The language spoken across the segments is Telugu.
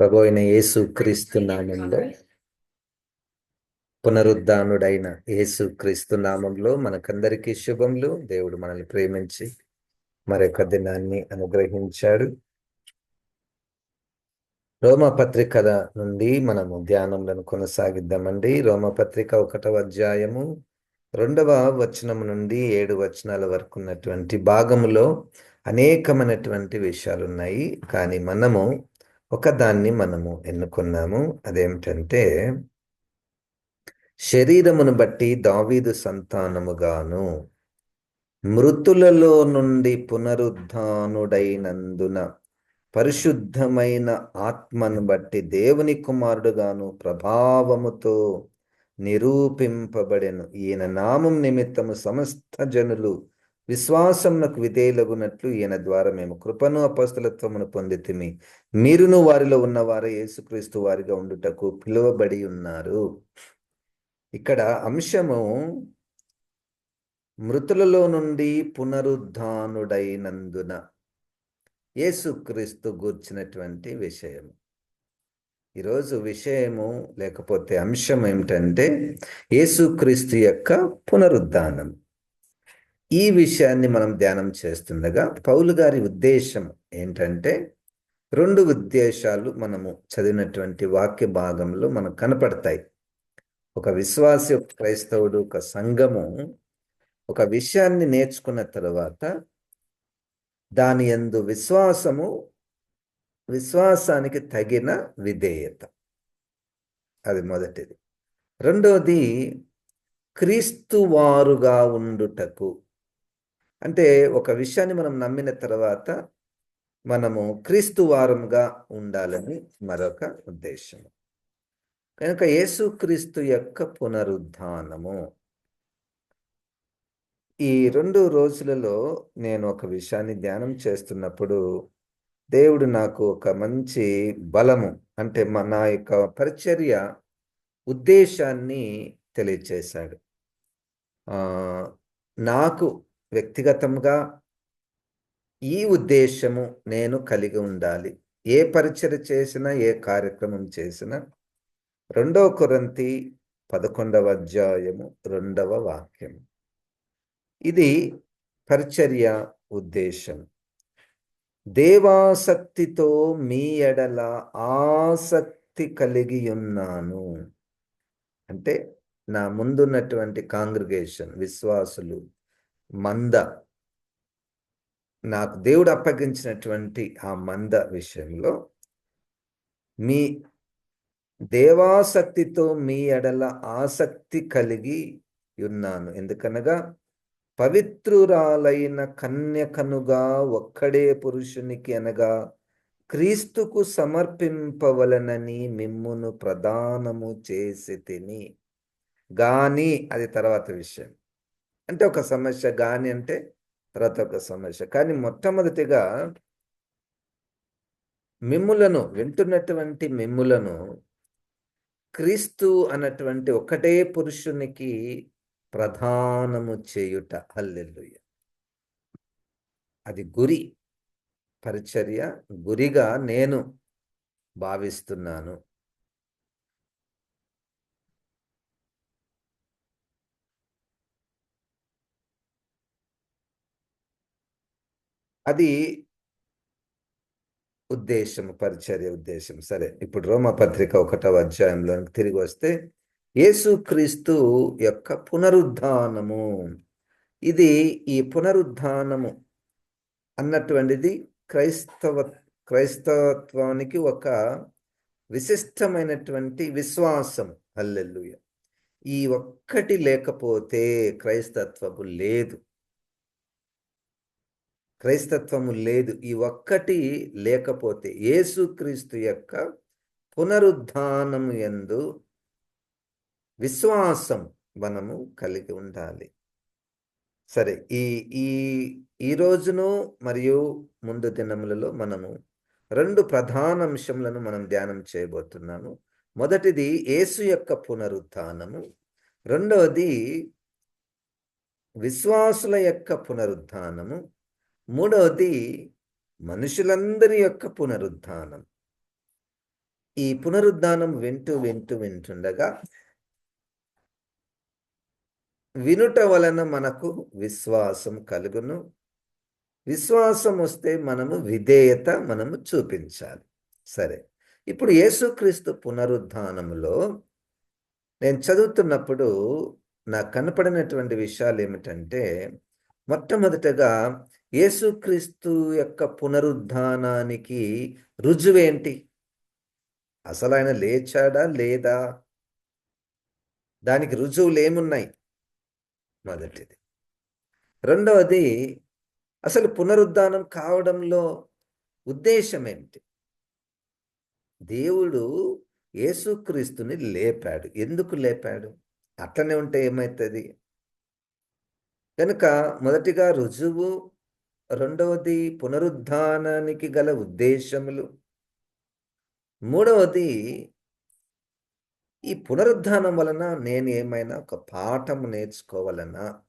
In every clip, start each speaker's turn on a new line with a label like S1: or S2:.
S1: ప్రభు అయిన యేసు క్రీస్తు నామంలో పునరుద్ధానుడైన యేసు క్రీస్తు నామంలో మనకందరికీ శుభములు. దేవుడు మనల్ని ప్రేమించి మరొక దినాన్ని అనుగ్రహించాడు. రోమపత్రిక నుండి మనము ధ్యానములను కొనసాగిద్దామండి. రోమపత్రిక ఒకటవ అధ్యాయము రెండవ వచనం నుండి ఏడు వచనాల వరకు ఉన్నటువంటి భాగములో అనేకమైనటువంటి విషయాలు ఉన్నాయి కానీ మనము ఒకదాన్ని మనము ఎన్నుకున్నాము. అదేమిటంటే శరీరమును బట్టి దావీదు సంతానముగాను మృతులలో నుండి పునరుద్ధానుడైనందున పరిశుద్ధమైన ఆత్మను బట్టి దేవుని కుమారుడుగాను ప్రభావముతో నిరూపింపబడెను. ఈయన నామం నిమిత్తము సమస్త జనులు విశ్వాసమునకు విధేయులగునట్లు ఈయన ద్వారా మేము కృపను అపస్తులత్వమును పొందితిమి. మీరును వారిలో ఉన్నవారు యేసుక్రీస్తు వారిగా ఉండుటకు పిలువబడి ఉన్నారు. ఇక్కడ అంశము మృతులలో నుండి పునరుద్ధానుడైనందున యేసుక్రీస్తు గూర్చినటువంటి విషయము. ఈరోజు విషయము లేకపోతే అంశం ఏమిటంటే యేసుక్రీస్తు యొక్క పునరుద్ధానం. ఈ విషయాన్ని మనం ధ్యానం చేస్తుండగా పౌలు గారి ఉద్దేశం ఏంటంటే రెండు ఉద్దేశాలు మనము చదివినటువంటి వాక్య భాగంలో మనకు కనపడతాయి. ఒక విశ్వాసి క్రైస్తవుడు ఒక సంఘము ఒక విషయాన్ని నేర్చుకున్న తర్వాత దాని ఎందు విశ్వాసము విశ్వాసానికి తగిన విధేయత. అది మొదటిది. రెండవది క్రీస్తు వారుగా ఉండుటకు అంటే ఒక విషయాన్ని మనం నమ్మిన తర్వాత మనము క్రీస్తు వారంగా ఉండాలని మరొక ఉద్దేశం. కనుక యేసుక్రీస్తు యొక్క పునరుద్ధానము. ఈ రెండు రోజులలో నేను ఒక విషయాన్ని ధ్యానం చేస్తున్నప్పుడు దేవుడు నాకు ఒక మంచి బలము అంటే నా యొక్క పరిచర్య ఉద్దేశాన్ని తెలియచేశాడు. నాకు వ్యక్తిగతంగా ఈ ఉద్దేశము నేను కలిగి ఉండాలి. ఏ పరిచయ చేసినా ఏ కార్యక్రమం చేసినా రెండవ కొరంతి పదకొండవ అధ్యాయము రెండవ వాక్యం. ఇది పరిచర్య ఉద్దేశం. దేవాసక్తితో మీ ఎడల ఆసక్తి కలిగి ఉన్నాను. అంటే నా ముందున్నటువంటి కాంగ్రిగేషన్ విశ్వాసులు మంద. నాకు దేవుడు అప్పగించినటువంటి ఆ మంద విషయంలో మీ దేవాసక్తితో మీ ఎడల ఆసక్తి కలిగి ఉన్నాను. ఎందుకనగా పవిత్రురాలైన కన్యకనుగా ఒక్కడే పురుషునికి అనగా క్రీస్తుకు సమర్పింపవలనని మిమ్మును ప్రదానము చేసి తిని. గాని అది తర్వాత విషయం. అంటే ఒక సమస్య గాని అంటే తర్వాత ఒక సమస్య. కానీ మొట్టమొదటిగా మిమ్ములను వింటున్నటువంటి మిమ్ములను క్రీస్తు అన్నటువంటి ఒకటే పురుషునికి ప్రధానము చేయుట. హల్లెల్లుయ అది గురి పరిచర్య గురిగా నేను భావిస్తున్నాను. అది ఉద్దేశం పరిచర్య ఉద్దేశం. సరే ఇప్పుడు రోమపత్రిక ఒకటవ అధ్యాయంలో తిరిగి వస్తే యేసుక్రీస్తు యొక్క పునరుద్ధానము. ఇది ఈ పునరుద్ధానము అన్నటువంటిది క్రైస్తవ క్రైస్తవత్వానికి ఒక విశిష్టమైనటువంటి విశ్వాసం. అల్లెల్లుయ ఈ ఒక్కటి లేకపోతే క్రైస్తత్వము లేదు. క్రైస్తత్వము లేదు. ఈ ఒక్కటి లేకపోతే యేసుక్రీస్తు యొక్క పునరుద్ధానము ఎందు విశ్వాసం మనము కలిగి ఉండాలి. సరే ఈ ఈ ఈ రోజును మరియు ముందు దినములలో మనము రెండు ప్రధాన అంశములను మనం ధ్యానం చేయబోతున్నాము. మొదటిది యేసు యొక్క పునరుద్ధానము. రెండవది విశ్వాసుల యొక్క పునరుద్ధానము. మూడవది మనుషులందరి యొక్క పునరుద్ధానం. ఈ పునరుద్ధానం వింటూ వింటూ వింటుండగా వినుట వలన మనకు విశ్వాసం కలుగును. విశ్వాసం వస్తే మనము విధేయత మనము చూపించాలి. సరే ఇప్పుడు యేసుక్రీస్తు పునరుద్ధానంలో నేను చదువుతున్నప్పుడు నాకు కనపడినటువంటి విషయాలు ఏమిటంటే మొట్టమొదటగా యేసుక్రీస్తు యొక్క పునరుద్ధానానికి రుజువేంటి అసలు ఆయన లేచాడా? లేదా? దానికి రుజువులు ఏమున్నాయి? మొదటిది. రెండవది అసలు పునరుద్ధానం కావడంలో ఉద్దేశం ఏమిటి దేవుడు యేసుక్రీస్తుని లేపాడు. ఎందుకు లేపాడు? అట్లనే ఉంటే ఏమవుతుంది కనుక మొదటిగా రుజువు రెండవది పునరుద్ధానానికి గల ఉద్దేశములు. మూడవది ఈ పునరుద్ధానం వలన నేను ఏమైనా ఒక పాఠం నేర్చుకోవాలన్నా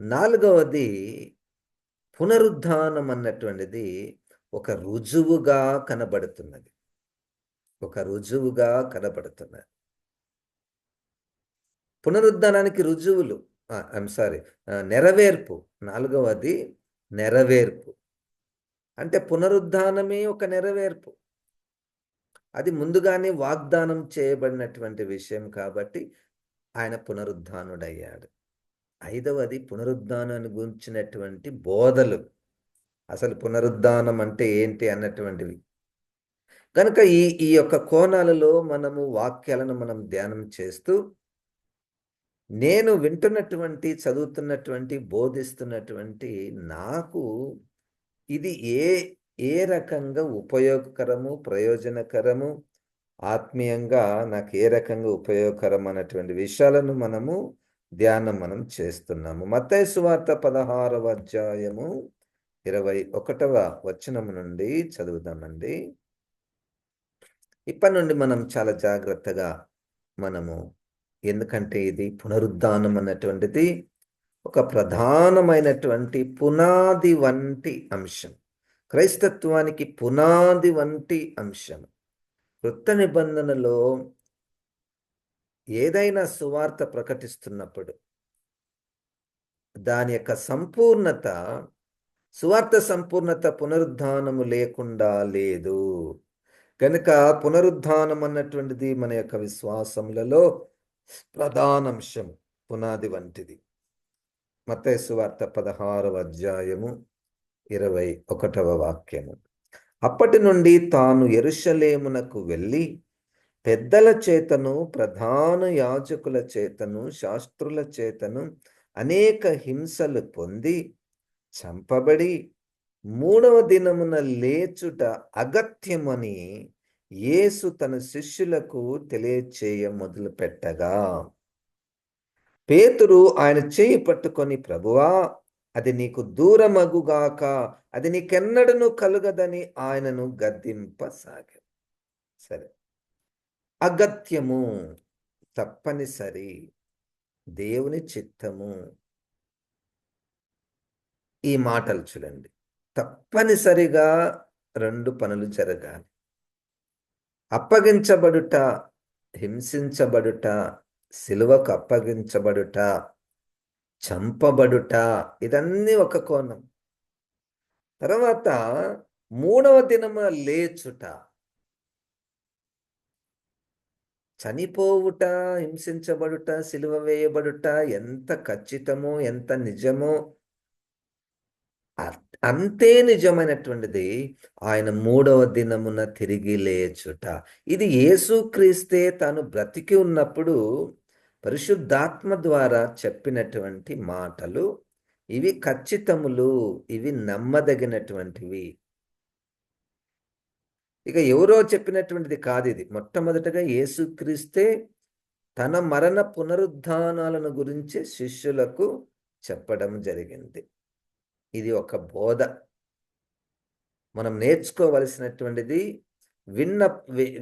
S1: నాలుగవది పునరుద్ధానం అన్నటువంటిది ఒక రుజువుగా కనబడుతున్నది. ఒక రుజువుగా కనబడుతున్నది. పునరుద్ధానానికి రుజువులు. I'm sorry. నెరవేర్పు. నాలుగవది నెరవేర్పు. అంటే పునరుద్ధానమే ఒక నెరవేర్పు. అది ముందుగానే వాగ్దానం చేయబడినటువంటి విషయం కాబట్టి ఆయన పునరుద్ధానుడయ్యాడు. ఐదవది పునరుద్ధానాన్ని గురించినటువంటి బోధలు. అసలు పునరుద్ధానం అంటే ఏంటి అన్నటువంటివి. కనుక ఈ ఈ యొక్క కోణాలలో మనము వాక్యాలను మనం ధ్యానం చేస్తూ నేను వింటున్నటువంటి చదువుతున్నటువంటి బోధిస్తున్నటువంటి నాకు ఇది ఏ ఏ రకంగా ఉపయోగకరము ప్రయోజనకరము ఆత్మీయంగా నాకు ఏ రకంగా ఉపయోగకరం అన్నటువంటి విషయాలను మనము ధ్యానం మనం చేస్తున్నాము. మత్తయి సువార్త పదహారవ అధ్యాయము ఇరవై ఒకటవ వచనము నుండి చదువుదామండి. ఇప్పటి నుండి మనం చాలా జాగ్రత్తగా మనము ఎందుకంటే ఇది పునరుద్ధానం అన్నటువంటిది ఒక ప్రధానమైనటువంటి పునాది వంటి అంశం. క్రైస్తత్వానికి పునాది వంటి అంశం. కృత నిబంధనలో ఏదైనా సువార్త ప్రకటిస్తున్నప్పుడు దాని యొక్క సంపూర్ణత సువార్త సంపూర్ణత పునరుద్ధానము లేకుండా లేదు. కనుక పునరుద్ధానం అన్నటువంటిది మన యొక్క విశ్వాసములలో ప్రధానాంశం పునాది వంటిది. మతేసు వార్త పదహారవ అధ్యాయము ఇరవై ఒకటవ వాక్యము. అప్పటి నుండి తాను ఎరుషలేమునకు వెళ్ళి పెద్దల చేతను ప్రధాన యాజకుల చేతను శాస్త్రుల చేతను అనేక హింసలు పొంది చంపబడి మూడవ దినమున లేచుట అగత్యమని యేసు తన శిష్యులకు తెలియచేయ మొదలు పెట్టగా పేతురు ఆయన చేయి పట్టుకొని ప్రభువా అది నీకు దూరమగుగాక అది నీకెన్నడను కలుగదని ఆయనను గద్దింపసాగా సరే అగత్యము తప్పనిసరి దేవుని చిత్తము. ఈ మాటలు చూడండి తప్పనిసరిగా రెండు పనులు జరగాలి. అప్పగించబడుట హింసించబడుట సిలువకు అప్పగించబడుట చంపబడుట ఇదన్నీ ఒక కోణం. తర్వాత మూడవ దినమ లేచుట. చనిపోవుట హింసించబడుట సిలువ వేయబడుట ఎంత ఖచ్చితమో ఎంత నిజమో అంతే నిజమైనటువంటిది ఆయన మూడవ దినమున తిరిగి లేచుట. ఇది యేసుక్రీస్తే తాను బ్రతికి ఉన్నప్పుడు పరిశుద్ధాత్మ ద్వారా చెప్పినటువంటి మాటలు. ఇవి ఖచ్చితములు ఇవి నమ్మదగినటువంటివి. ఇక ఎవరో చెప్పినటువంటిది కాదు ఇది. మొట్టమొదటగా యేసుక్రీస్తే తన మరణ పునరుద్ధానాలను గురించి శిష్యులకు చెప్పడం జరిగింది. ఇది ఒక బోధ. మనం నేర్చుకోవలసినటువంటిది విన్న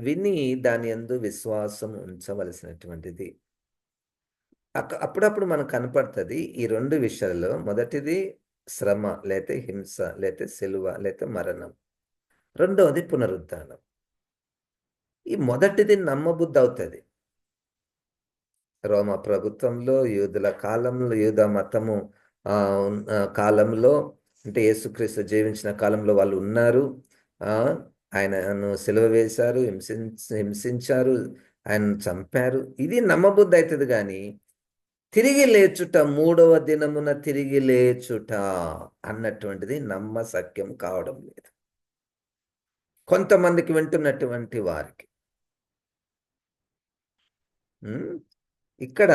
S1: విని దాని ఎందు విశ్వాసం ఉంచవలసినటువంటిది. అప్పుడప్పుడు మనకు కనపడుతుంది ఈ రెండు విషయాల్లో. మొదటిది శ్రమ లేతే హింస లేతే సెలువ లేతే మరణం. రెండవది పునరుద్ధానం. ఈ మొదటిది నమ్మబుద్ధి అవుతుంది రోమ ప్రభుత్వంలో యూదుల కాలంలో యూద మతము కాలంలో అంటే యేసుక్రీస్తు జీవించిన కాలంలో వాళ్ళు ఉన్నారు. ఆ, ఆయనను సెలవు వేశారు హింసించ హింసించారు ఆయన చంపారు. ఇది నమ్మబుద్ధి అవుతుంది కానీ తిరిగి లేచుట మూడవ దినమున తిరిగి లేచుట అన్నటువంటిది నమ్మ సత్యం కావడం లేదు. కొంతమందికి వింటున్నటువంటి వారికి. ఇక్కడ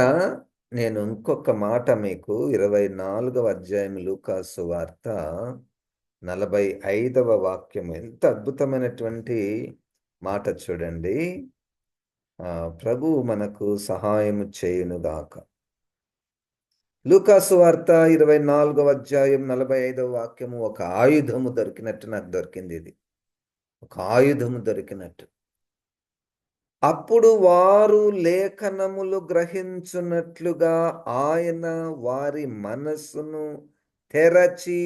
S1: నేను ఇంకొక మాట మీకు ఇరవై నాలుగవ అధ్యాయం లూకాసు వార్త నలభై ఐదవ వాక్యం ఎంత అద్భుతమైనటువంటి మాట చూడండి. ప్రభు మనకు సహాయము చేయునుగాక లూకాసు వార్త ఇరవై నాలుగవ అధ్యాయం నలభై ఐదవ వాక్యము ఒక ఆయుధము దొరికినట్టు నాకు దొరికింది ఇది. ఒక ఆయుధము దొరికినట్టు. అప్పుడు వారు లేఖనములు గ్రహించున్నట్లుగా ఆయన వారి మనస్సును తెరచి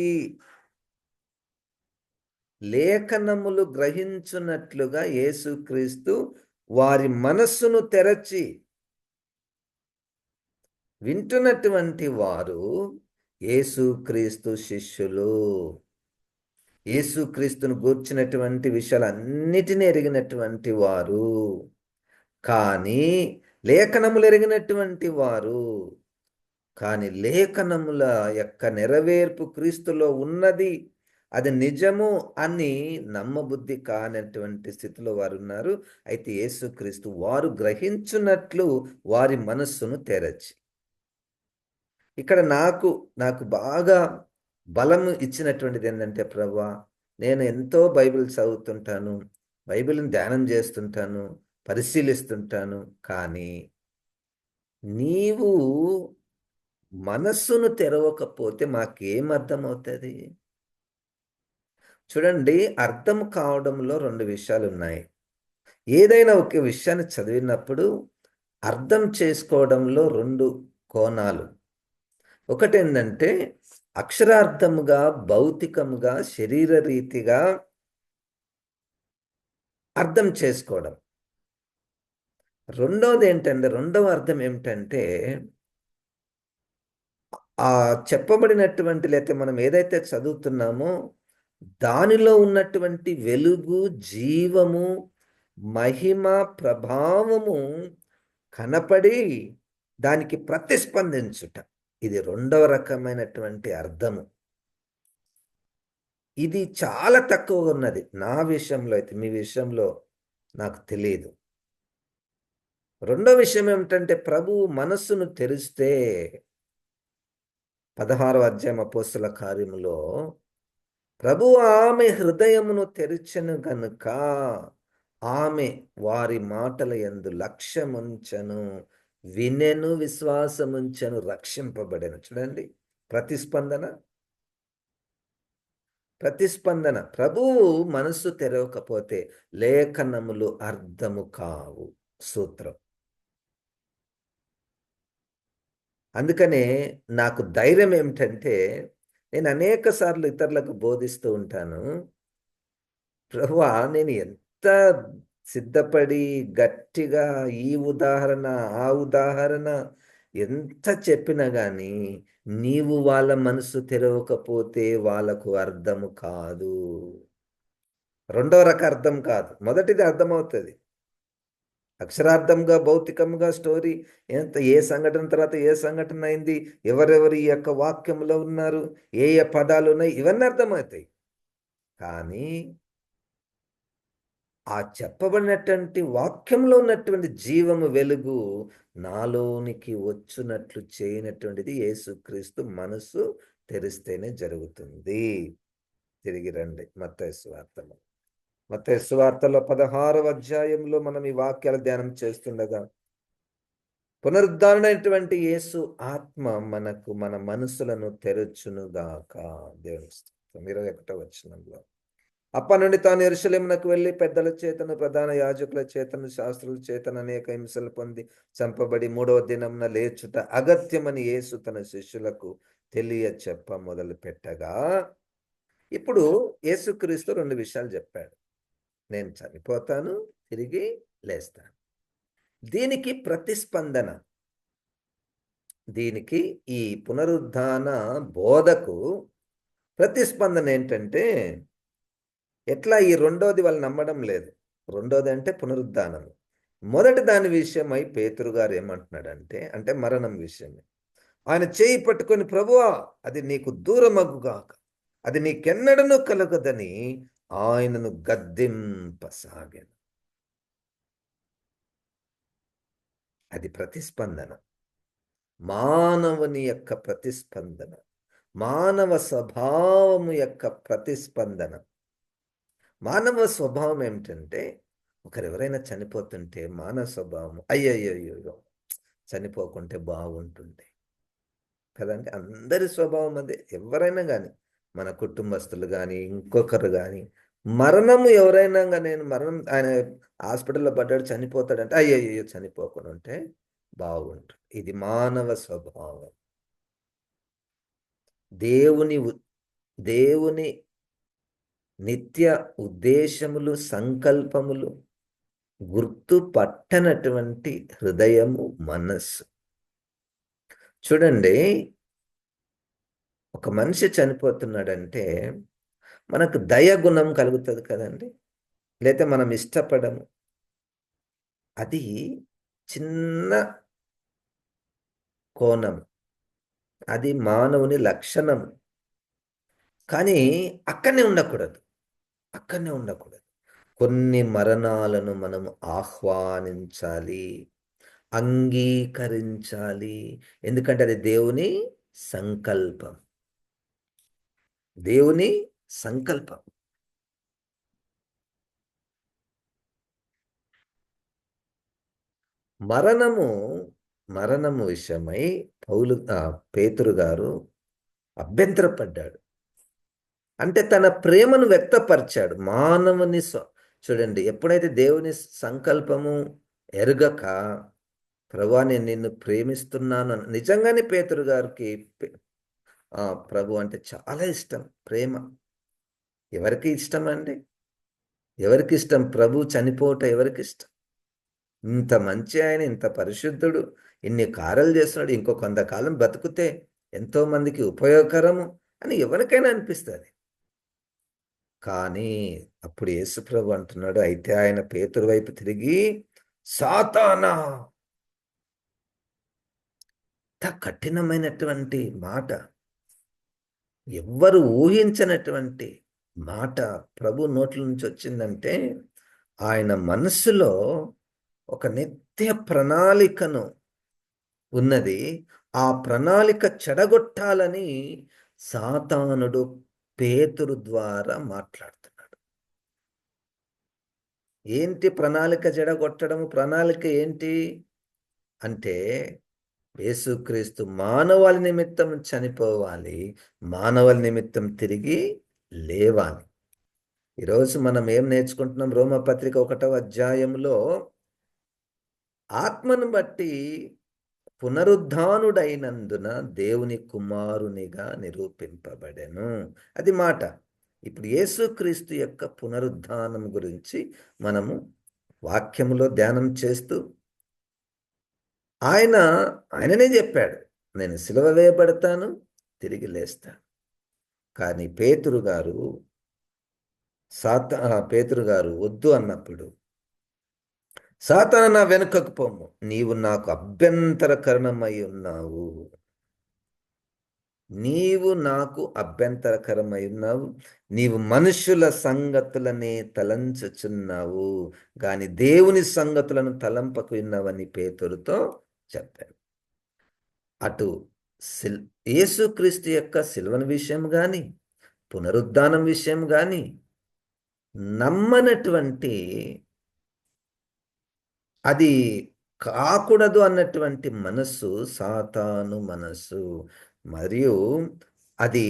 S1: లేఖనములు గ్రహించున్నట్లుగా యేసుక్రీస్తు వారి మనస్సును తెరచి వింటున్నటువంటి వారు యేసుక్రీస్తు శిష్యులు. యేసుక్రీస్తును గూర్చినటువంటి విషయాలన్నిటినీ ఎరిగినటువంటి వారు. కానీ లేఖనములు ఎరిగినటువంటి వారు కానీ లేఖనముల యొక్క నెరవేర్పు క్రీస్తులో ఉన్నది అది నిజము అని నమ్మబుద్ధి కానటువంటి స్థితిలో వారు ఉన్నారు అయితే యేసుక్రీస్తు వారు గ్రహించున్నట్లు వారి మనస్సును తెరచి. ఇక్కడ నాకు నాకు బాగా బలము ఇచ్చినటువంటిది ఏంటంటే ప్రభా నేను ఎంతో బైబిల్ చదువుతుంటాను బైబిల్ని ధ్యానం చేస్తుంటాను పరిశీలిస్తుంటాను కానీ నీవు మనస్సును తెరవకపోతే మాకేం అర్థమవుతుంది? చూడండి అర్థం కావడంలో రెండు విషయాలు ఉన్నాయి ఏదైనా ఒక విషయాన్ని చదివినప్పుడు అర్థం చేసుకోవడంలో రెండు కోణాలు. ఒకటి ఏంటంటే అక్షరార్థముగా భౌతికముగా శరీర రీతిగా అర్థం చేసుకోవడం. రెండవది ఏంటంటే రెండవ అర్థం ఏమిటంటే ఆ చెప్పబడినటువంటి లేకపోతే మనం ఏదైతే చదువుతున్నామో దానిలో ఉన్నటువంటి వెలుగు జీవము మహిమ ప్రభావము కనపడి దానికి ప్రతిస్పందించుట. ఇది రెండవ రకమైనటువంటి అర్థము. ఇది చాలా తక్కువగా ఉన్నది. నా విషయంలో అయితే మీ విషయంలో నాకు తెలియదు రెండో విషయం ఏమిటంటే ప్రభు మనస్సును తెరిస్తే పదహారవ అధ్యాయం అపోస్తుల కార్యములో ప్రభు ఆమె హృదయమును తెరిచెను గనుక ఆమె వారి మాటల యందు లక్ష్యముంచను వినెను విశ్వాసముంచను రక్షింపబడెను. చూడండి ప్రతిస్పందన. ప్రతిస్పందన. ప్రభువు మనస్సు తెరవకపోతే లేఖనములు అర్థము కావు. సూత్రం. అందుకనే నాకు ధైర్యం ఏమిటంటే నేను అనేక సార్లు ఇతరులకు బోధిస్తూ ఉంటాను. ప్రభువా నేను ఎంత సిద్ధపడి గట్టిగా ఈ ఉదాహరణ ఆ ఉదాహరణ ఎంత చెప్పినా కానీ నీవు వాళ్ళ మనసు తెరవకపోతే వాళ్ళకు అర్థము కాదు. రెండవ రక అర్థం కాదు. మొదటిది అర్థమవుతుంది. అక్షరార్థంగా భౌతికంగా స్టోరీ. ఎంత ఏ సంఘటన తర్వాత ఏ సంఘటన అయింది? ఎవరెవరు ఈ యొక్క వాక్యంలో ఉన్నారు? ఏ ఏ పదాలు ఉన్నాయి? ఇవన్నీ అర్థమవుతాయి. కానీ ఆ చెప్పబడినటువంటి వాక్యంలో ఉన్నటువంటి జీవము వెలుగు నాలోనికి వచ్చినట్లు చేయనటువంటిది యేసుక్రీస్తు మనసు తెరిస్తేనే జరుగుతుంది. తిరిగి రండి. మత్తయి మత్తయి వార్తలో పదహారవ అధ్యాయంలో మనం ఈ వాక్యాల ధ్యానం చేస్తుండగా పునరుద్ధరణైనటువంటి యేసు ఆత్మ మనకు మన మనసులను తెరచునుగాక దేవుని స్తోత్రం. ఇరవై ఒకటో వచనంలో అప్ప నుండి తాను ఎరుసలేమునకు వెళ్ళి పెద్దల చేతను ప్రధాన యాజకుల చేతను శాస్త్రుల చేతను అనేక హింసలు పొంది చంపబడి మూడవ దినంన లేచుట అగత్యమని యేసు తన శిష్యులకు తెలియ చెప్ప మొదలు పెట్టగా ఇప్పుడు యేసుక్రీస్తు రెండు విషయాలు చెప్పాడు. నేను చనిపోతాను తిరిగి లేస్తాను. దీనికి ప్రతిస్పందన. దీనికి ఈ పునరుద్ధాన బోధకు ప్రతిస్పందన ఏంటంటే ఎట్లా ఈ రెండోది వాళ్ళు నమ్మడం లేదు. రెండోది అంటే పునరుద్ధానము మొదటి దాని విషయమై పేతురు గారు ఏమంటున్నాడంటే అంటే మరణం విషయమే. ఆయన చేయి పట్టుకొని ప్రభువా అది నీకు దూరమగుగాక. అది నీకెన్నడను కలగదని ఆయనను గద్దెంపసాగాను. అది ప్రతిస్పందన. మానవుని యొక్క ప్రతిస్పందన. మానవ స్వభావము యొక్క ప్రతిస్పందన. మానవ స్వభావం ఏమిటంటే ఒకరెవరైనా చనిపోతుంటే మానవ స్వభావం అయ్యయ్యో చనిపోకుంటే బాగుంటుంది కదండి? అందరి స్వభావం అదే. ఎవరైనా కానీ మన కుటుంబస్తులు కానీ ఇంకొకరు కానీ మరణము ఎవరైనా కానీ నేను మరణం ఆయన హాస్పిటల్లో పడ్డాడు చనిపోతాడంటే అయ్యో చనిపోకుండా ఉంటే బాగుంటుంది ఇది మానవ స్వభావం. దేవుని దేవుని నిత్య ఉద్దేశములు సంకల్పములు గుర్తుపట్టనటువంటి హృదయము మనస్సు. చూడండి ఒక మనిషి చనిపోతున్నాడంటే మనకు దయ గుణం కలుగుతుంది కదండి. లేతే మనం ఇష్టపడము. అది చిన్న కోణం. అది మానవుని లక్షణం. కానీ అక్కడనే ఉండకూడదు. అక్కడనే ఉండకూడదు. కొన్ని మరణాలను మనం ఆహ్వానించాలి. అంగీకరించాలి. ఎందుకంటే అది దేవుని సంకల్పం. దేవుని సంకల్పం. మరణము మరణము విషయమై పౌలు పేతురు గారు అభ్యంతరపడ్డాడు. అంటే తన ప్రేమను వ్యక్తపరిచాడు. మానవుని చూడండి ఎప్పుడైతే దేవుని సంకల్పము ఎరగక ప్రభా నేను నిన్ను ప్రేమిస్తున్నాను నిజంగానే పేతురు గారికి ప్రభు అంటే చాలా ఇష్టం ప్రేమ. ఎవరికి ఇష్టం అండి ఎవరికి ఇష్టం ప్రభు చనిపోవటం ఎవరికి ఇష్టం ఇంత మంచి ఆయన ఇంత పరిశుద్ధుడు ఇన్ని కార్యాలు చేస్తున్నాడు ఇంకో కొంతకాలం బతికితే ఎంతో మందికి ఉపయోగకరము అని ఎవరికైనా అనిపిస్తుంది. కానీ అప్పుడు యేసుప్రభు అంటున్నాడు అయితే ఆయన పేతురు వైపు తిరిగి సాతానా! కఠినమైనటువంటి మాట. ఎవ్వరు ఊహించినటువంటి మాట ప్రభు నోట్ల నుంచి వచ్చిందంటే ఆయన మనస్సులో ఒక నిత్య ప్రణాళికను ఉన్నది. ఆ ప్రణాళిక చెడగొట్టాలని సాతానుడు పేతురు ద్వారా మాట్లాడుతున్నాడు. ఏంటి ప్రణాళిక చెడగొట్టడము? ప్రణాళిక ఏంటి? అంటే యేసుక్రీస్తు మానవాళ నిమిత్తం చనిపోవాలి మానవాళ నిమిత్తం తిరిగి లేవాలి. ఈరోజు మనం ఏం నేర్చుకుంటున్నాం? రోమపత్రిక ఒకటవ అధ్యాయంలో ఆత్మను బట్టి పునరుద్ధానుడైనందున దేవుని కుమారునిగా నిరూపింపబడెను. అది మాట. ఇప్పుడు యేసుక్రీస్తు యొక్క పునరుద్ధానం గురించి మనము వాక్యములో ధ్యానం చేస్తూ ఆయన ఆయననే చెప్పాడు నేను సిలువ వేయబడతాను తిరిగి లేస్తాను. కానీ పేతురు గారు సాత పేతురు గారు వద్దు అన్నప్పుడు సాతాన నా వెనుకకు పొమ్ము నీవు నాకు అభ్యంతరకరణమై ఉన్నావు. నీవు నాకు అభ్యంతరకరమై ఉన్నావు. నీవు మనుషుల సంగతులనే తలంచుచున్నావు. గాని దేవుని సంగతులను తలంపకు విన్నావని పేతురుతో చెప్పాడు అటు సిల్ యేసుక్రీస్తు యొక్క సిల్వన విషయం కానీ పునరుద్ధానం విషయం కానీ నమ్మనటువంటి అది కాకూడదు అన్నటువంటి మనస్సు సాతాను మనస్సు మరియు అది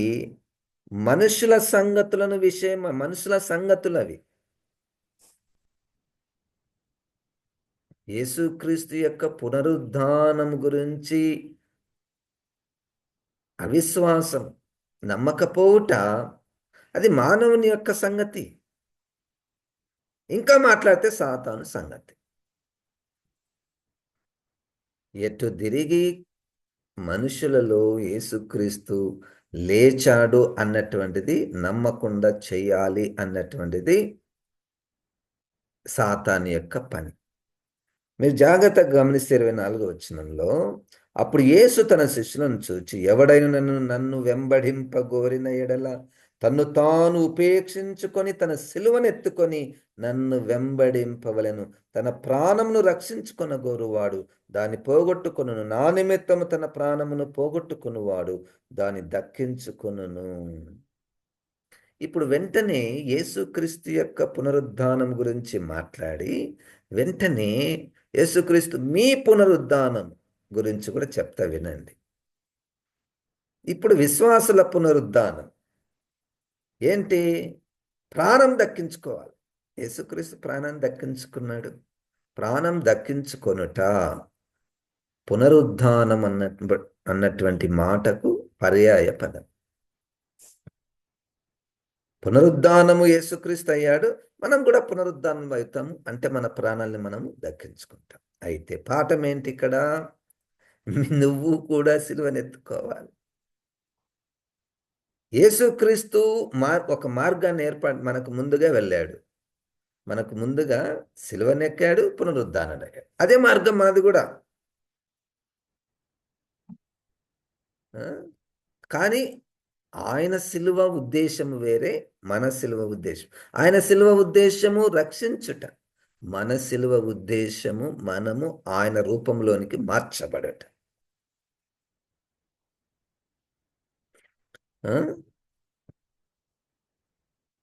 S1: మనుషుల సంగతులను విషయం మనుషుల సంగతులు అవి యేసుక్రీస్తు యొక్క పునరుద్ధానం గురించి అవిశ్వాసం నమ్మకపోవుట అది మానవుని యొక్క సంగతి. ఇంకా మాట్లాడితే సాతాను సంగతి. ఎటు తిరిగి మనుషులలో యేసుక్రీస్తు లేచాడు అన్నటువంటిది నమ్మకుండా చేయాలి అన్నటువంటిది సాతాని యొక్క పని. మీరు జాగ్రత్తగా గమనిస్తే ఇరవై నాలుగు వచ్చినంలో అప్పుడు యేసు తన శిష్యులను చూచి ఎవడైనా నన్ను నన్ను వెంబడింపగోరిన ఎడల తన్ను తాను ఉపేక్షించుకొని తన సిలువనెత్తుకొని నన్ను వెంబడింపవలను. తన ప్రాణమును రక్షించుకొనగోరువాడు దాన్ని పోగొట్టుకొనును. నా నిమిత్తము తన ప్రాణమును పోగొట్టుకునివాడు దాన్ని దక్కించుకొనును. ఇప్పుడు వెంటనే యేసుక్రీస్తు యొక్క పునరుద్ధానం గురించి మాట్లాడి వెంటనే యేసుక్రీస్తు మీ పునరుద్ధానం గురించి కూడా చెప్తా వినండి. ఇప్పుడు విశ్వాసుల పునరుద్ధానం. ఏంటి? ప్రాణం దక్కించుకోవాలి. యేసుక్రీస్తు ప్రాణం దక్కించుకున్నాడు. ప్రాణం దక్కించుకొనుట పునరుద్ధానం అన్న అన్నటువంటి మాటకు పర్యాయ పదం పునరుద్ధానము యేసుక్రీస్తు అయ్యాడు మనం కూడా పునరుద్ధానం అవుతాము. అంటే మన ప్రాణాలను మనము దక్కించుకుంటాం. అయితే పాఠం ఏంటి ఇక్కడ? నువ్వు కూడా సిలువనెత్తుకోవాలి. యేసుక్రీస్తు మార్ ఒక మార్గాన్ని ఏర్పాటు మనకు ముందుగా వెళ్ళాడు. మనకు ముందుగా సిలువనెక్కాడు పునరుద్ధానయ్యాడు అదే మార్గం మనది కూడా. కానీ ఆయన సిలువ ఉద్దేశము వేరే మన సిలువ ఉద్దేశం. ఆయన సిలువ ఉద్దేశము రక్షించుట మన సిలువ ఉద్దేశము మనము ఆయన రూపంలోనికి మార్చబడట.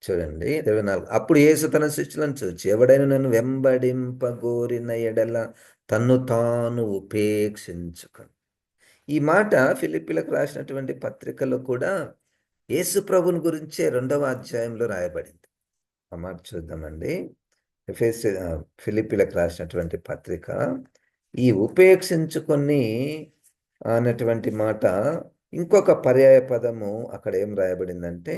S1: చూడండి ఇరవై నాలుగు. అప్పుడు యేసు తన శిష్యులను చూచి ఎవడైనా నన్ను వెంబడింపగోరిన ఎడల తన్ను తాను ఉపేక్షించుకుని. ఈ మాట ఫిలిపిలకు రాసినటువంటి పత్రికలో కూడా యేసు ప్రభుని గురించే రెండవ అధ్యాయంలో రాయబడింది. ఆ మాట చూద్దామండి. ఎఫ్ఎస్ ఫిలిపిలకు రాసినటువంటి పత్రిక. ఈ ఉపేక్షించుకొని అన్నటువంటి మాట ఇంకొక పర్యాయ పదము అక్కడ ఏం రాయబడిందంటే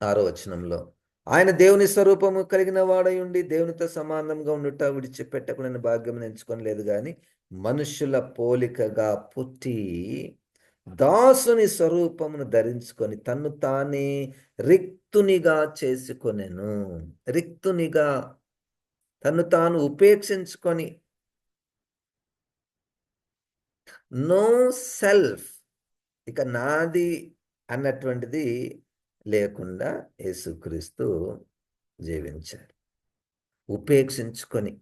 S1: ఆరో వచనంలో ఆయన దేవుని స్వరూపము కలిగిన వాడై ఉండి దేవునితో సమానంగా ఉండుట విడిచిపెట్టకుండా భాగ్యం ఎంచుకొనలేదు కానీ మనుషుల పోలికగా పుట్టి దాసుని స్వరూపమును ధరించుకొని తన్ను తానే రిక్తునిగా చేసుకొనెను. రిక్తునిగా తను తాను ఉపేక్షించుకొని. No self. ఇక నాది అన్నటువంటిది లేకుండా యేసుక్రీస్తు జీవించాడు. ఉపేక్షించుకొని.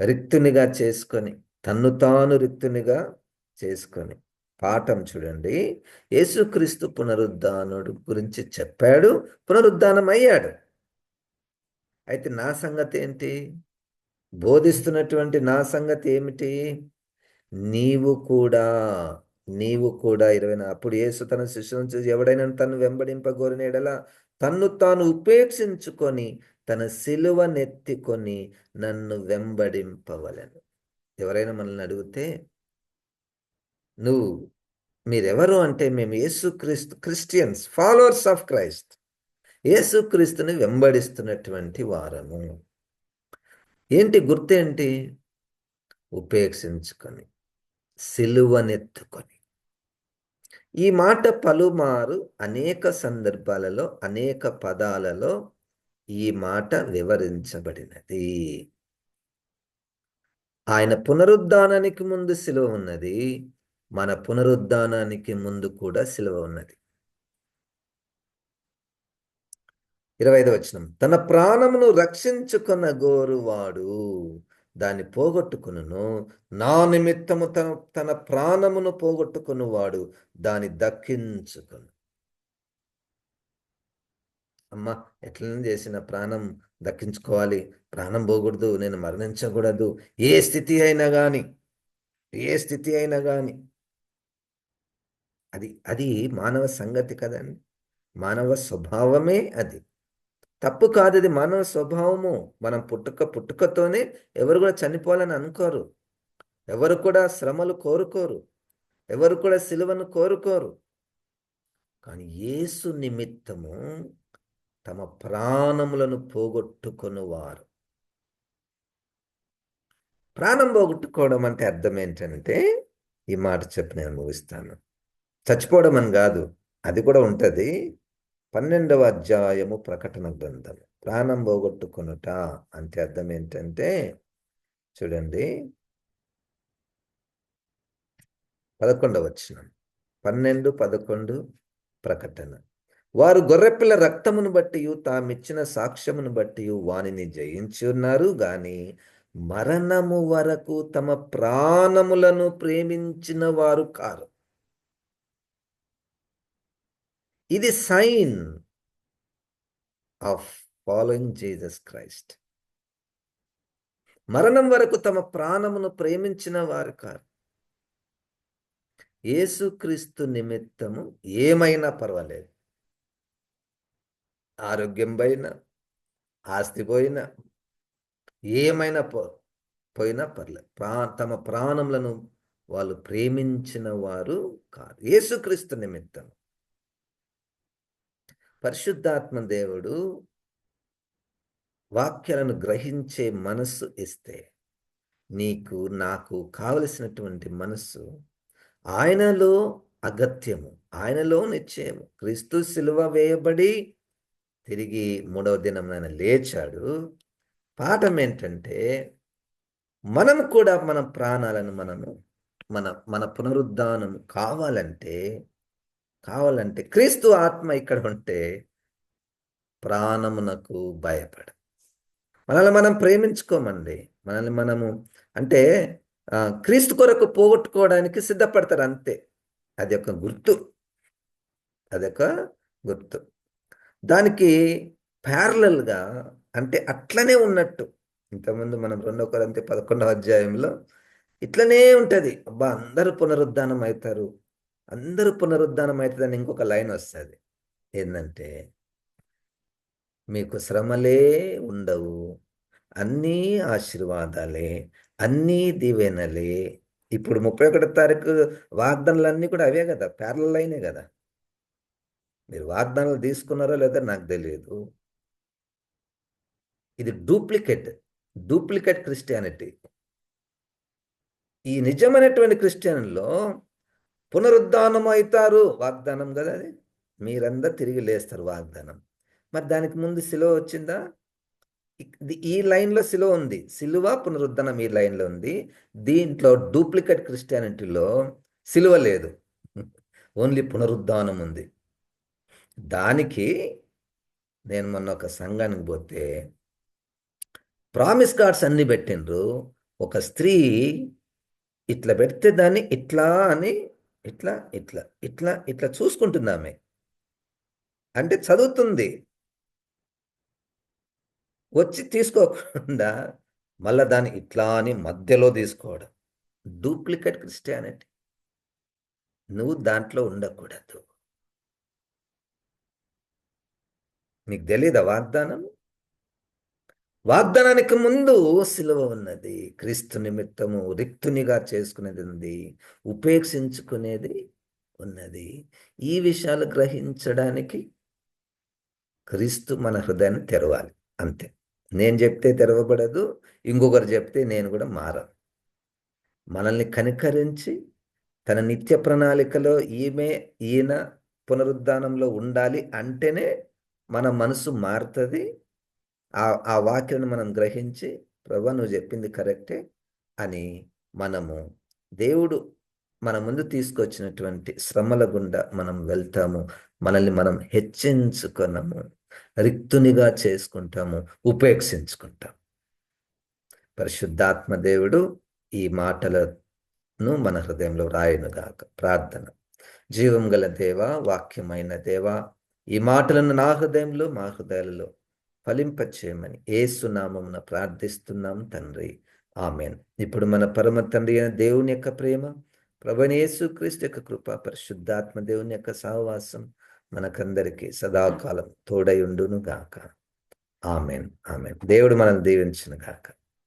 S1: రిక్తునిగా చేసుకొని తన్ను తాను రిక్తునిగా చేసుకొని. పాఠం చూడండి. యేసుక్రీస్తు పునరుద్ధానుడు గురించి చెప్పాడు పునరుద్ధానం అయ్యాడు అయితే నా సంగతి ఏంటి? బోధిస్తున్నటువంటి నా సంగతి ఏమిటి? నీవు కూడా నీవు కూడా ఇరవై అప్పుడు యేసు తన శిష్యులను చూసి ఎవడైనా తను వెంబడింపగోరిన ఎడల తన్ను తాను ఉపేక్షించుకొని తన సిలువ నెత్తికొని నన్ను వెంబడింపవలను. ఎవరైనా మనల్ని అడిగితే నువ్వు మీరెవరు? అంటే మేము యేసుక్రీస్తు క్రిస్టియన్స్ ఫాలోవర్స్ ఆఫ్ క్రైస్ట్. యేసుక్రీస్తుని వెంబడిస్తున్నటువంటి వారము. ఏంటి గుర్తేంటి ఉపేక్షించుకొని సిలువనెత్తుకొని ఈ మాట పలుమారు అనేక సందర్భాలలో అనేక పదాలలో ఈ మాట వివరించబడినది. ఆయన పునరుద్ధానానికి ముందు సిలువ ఉన్నది. మన పునరుద్ధానానికి ముందు కూడా సిలువ ఉన్నది. ఇరవై ఐదవ వచనం. తన ప్రాణమును రక్షించుకున్న గోరువాడు దాన్ని పోగొట్టుకును నా నిమిత్తము తన తన ప్రాణమును పోగొట్టుకున్నవాడు దాన్ని దక్కించుకును. అమ్మ ఎట్లని చేసిన ప్రాణం దక్కించుకోవాలి. ప్రాణం పోకూడదు నేను మరణించకూడదు. ఏ స్థితి అయినా కానీ ఏ స్థితి అయినా కానీ అది అది మానవ సంగతి కదండి. మానవ స్వభావమే అది. తప్పు కాదు అది మానవ స్వభావము. మనం పుట్టుక పుట్టుకతోనే ఎవరు కూడా చనిపోవాలని అనుకోరు. ఎవరు కూడా శ్రమలు కోరుకోరు. ఎవరు కూడా సిలువను కోరుకోరు. కానీ యేసు నిమిత్తము తమ ప్రాణములను పోగొట్టుకొనువారు. ప్రాణం పోగొట్టుకోవడం అంటే అర్థం ఏంటంటే ఈ మాట చెప్పి నేను ముగిస్తాను. చచ్చిపోవడం అని కాదు అది కూడా ఉంటుంది. పన్నెండవ అధ్యాయము ప్రకటన గ్రంథం. ప్రాణం పోగొట్టుకొనుట అంటే అర్థం ఏంటంటే చూడండి. పదకొండవ వచ్చిన పన్నెండు పదకొండు ప్రకటన. వారు గొర్రెపిల్ల రక్తమును బట్టి తామిచ్చిన సాక్ష్యమును బట్టి వానిని జయించి ఉన్నారు గాని మరణము వరకు తమ ప్రాణములను ప్రేమించిన వారు కారు. ఇది sign of following Jesus Christ మరణం వరకు తమ ప్రాణమును ప్రేమించిన వారు కారు. యేసుక్రీస్తు నిమిత్తము ఏమైనా పర్వాలేదు. ఆరోగ్యం పైన ఆస్తి పోయినా ఏమైనా పో పోయినా పర్లేదు. ప్రా తమ ప్రాణములను వాళ్ళు ప్రేమించిన వారు కాదు. యేసుక్రీస్తు నిమిత్తం. పరిశుద్ధాత్మ దేవుడు వాక్యాలను గ్రహించే మనస్సు ఇస్తే నీకు నాకు కావలసినటువంటి మనస్సు ఆయనలో అగత్యము ఆయనలో నిశ్చయము. క్రీస్తు సిలువ వేయబడి తిరిగి మూడవ దినం ఆయన లేచాడు. పాఠం ఏంటంటే మనం కూడా మన ప్రాణాలను మనము మన మన పునరుద్ధానం కావాలంటే కావాలంటే క్రీస్తు ఆత్మ ఇక్కడ ఉంటే ప్రాణమునకు భయపడ. మనల్ని మనం ప్రేమించుకోమండి. మనల్ని మనము అంటే క్రీస్తు కొరకు పోగొట్టుకోవడానికి సిద్ధపడతారు అంతే. అది ఒక గుర్తు. అదొక గుర్తు. దానికి ప్యారలల్గా అంటే అట్లనే ఉన్నట్టు. ఇంతకుముందు మనం రెండో కొరంతి పదకొండవ అధ్యాయంలో ఇట్లనే ఉంటుంది. అబ్బా అందరూ పునరుద్ధానం అవుతారు అందరూ పునరుద్ధానం అవుతుందని ఇంకొక లైన్ వస్తుంది. ఏంటంటే మీకు శ్రమలే ఉండవు. అన్నీ ఆశీర్వాదాలే. అన్నీ దీవెనలే. ఇప్పుడు ముప్పై ఒకటో తారీఖు వాగ్దానాలన్నీ కూడా అవే కదా. ప్యారల లైనే కదా. మీరు వాగ్దానాలు తీసుకున్నారో లేదో నాకు తెలియదు. ఇది డూప్లికేట్ డూప్లికేట్ క్రిస్టియానిటీ. ఈ నిజమైనటువంటి క్రిస్టియన్లో పునరుద్ధానం అవుతారు వాగ్దానం కదా అది. మీరందరూ తిరిగి లేస్తారు వాగ్దానం. మరి దానికి ముందు సిలువ వచ్చిందా? ఈ లైన్లో సిలువ ఉంది. సిలువ పునరుద్ధనం ఈ లైన్లో ఉంది. దీంట్లో డూప్లికేట్ క్రిస్టియానిటీలో సిలువ లేదు. ఓన్లీ పునరుద్ధానం ఉంది. దానికి నేను మొన్న ఒక సంఘానికి పోతే ప్రామిస్ కార్డ్స్ అన్ని పెట్టిండ్రు. ఒక స్త్రీ ఇట్లా పెడితే దాన్ని ఇట్లా అని ఇట్లా ఇట్లా ఇట్లా ఇట్లా చూసుకుంటుంది ఆమె. అంటే చదువుతుంది. వచ్చి తీసుకోకుండా మళ్ళా దాన్ని ఇట్లా అని మధ్యలో తీసుకోవడం. Duplicate Christianity. నువ్వు దాంట్లో ఉండకూడదు. నీకు తెలియదా వాగ్దానం? వాగ్దానానికి ముందు సిలువ ఉన్నది. క్రీస్తు నిమిత్తము రిక్తునిగా చేసుకునేది ఉంది ఉపేక్షించుకునేది ఉన్నది. ఈ విషయాలు గ్రహించడానికి క్రీస్తు మన హృదయాన్ని తెరవాలి. అంతే. నేను చెప్తే తెరవబడదు. ఇంకొకరు చెప్తే నేను కూడా మారను. మనల్ని కనికరించి తన నిత్య ప్రణాళికలో ఈమె ఈయన పునరుద్ధానంలో ఉండాలి అంటేనే మన మనసు మారుతుంది. ఆ ఆ వాక్యను మనం గ్రహించి ప్రభు నువ్వు చెప్పింది కరెక్టే అని మనము దేవుడు మన ముందు తీసుకొచ్చినటువంటి శ్రమల గుండా మనం వెళ్తాము. మనల్ని మనం హెచ్చించుకున్నాము రిక్తునిగా చేసుకుంటాము. ఉపేక్షించుకుంటాం పరిశుద్ధాత్మ దేవుడు ఈ మాటలను మన హృదయంలో రాయనుగాక. ప్రార్థన. జీవం గల దేవ వాక్యమైన దేవ ఈ మాటలను నా హృదయంలో మా హృదయాలలో ఫలింపచేయమని ఏసునామమున ప్రార్థిస్తున్నాం తండ్రి. ఆమెన్. ఇప్పుడు మన పరమ తండ్రి అయిన దేవుని యొక్క ప్రేమ ప్రభనేసు క్రీస్తు యొక్క కృప పరిశుద్ధాత్మ దేవుని యొక్క సహవాసం మనకందరికీ సదాకాలం తోడై ఉండును గాక ఆమెన్. ఆమెన్. దేవుడు మనల్ని దీవించును గాక